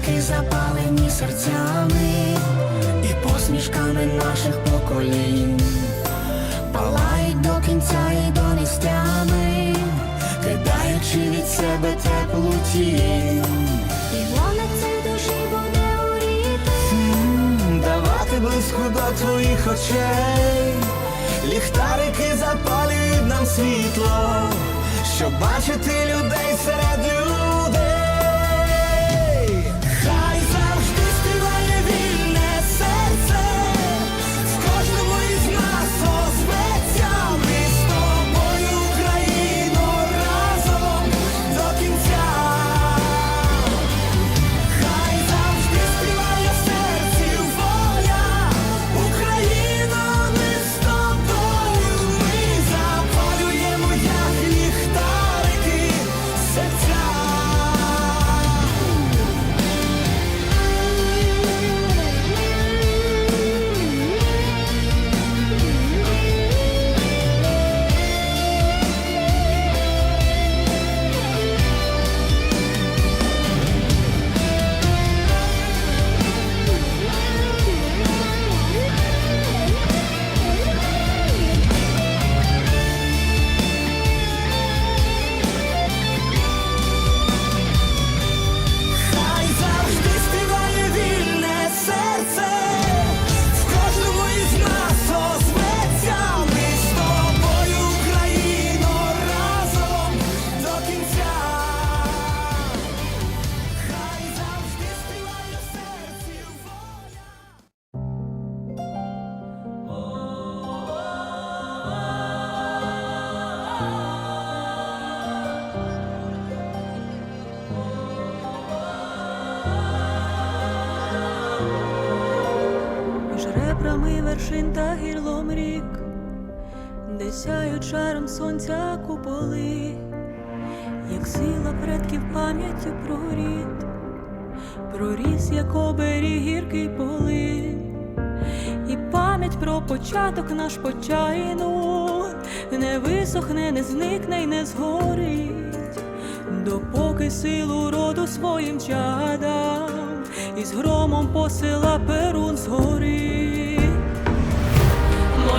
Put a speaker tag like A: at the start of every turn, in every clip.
A: Ліхтарики
B: запалені серцями і посмішками наших поколінь, палають до кінця і до нестями,
A: кидаючи від себе теплу тінь,
B: і вогник цей душі буде горіти.
A: М, давати близько до твоїх очей, ліхтарики запалюють нам світло, щоб бачити людей серед людей.
C: Вершин та гірлом рік, де сяють шаром сонця куполи, як сила предків пам'яттю про рід, проріс, як оберіг гіркий полин, і пам'ять про початок наш почайну не висохне, не зникне й не згорить, допоки силу роду своїм чадам із громом посила перун згори.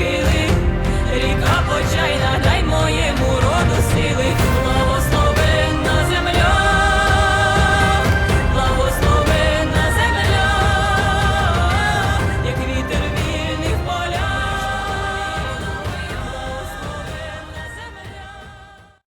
C: схили, ріка почайна.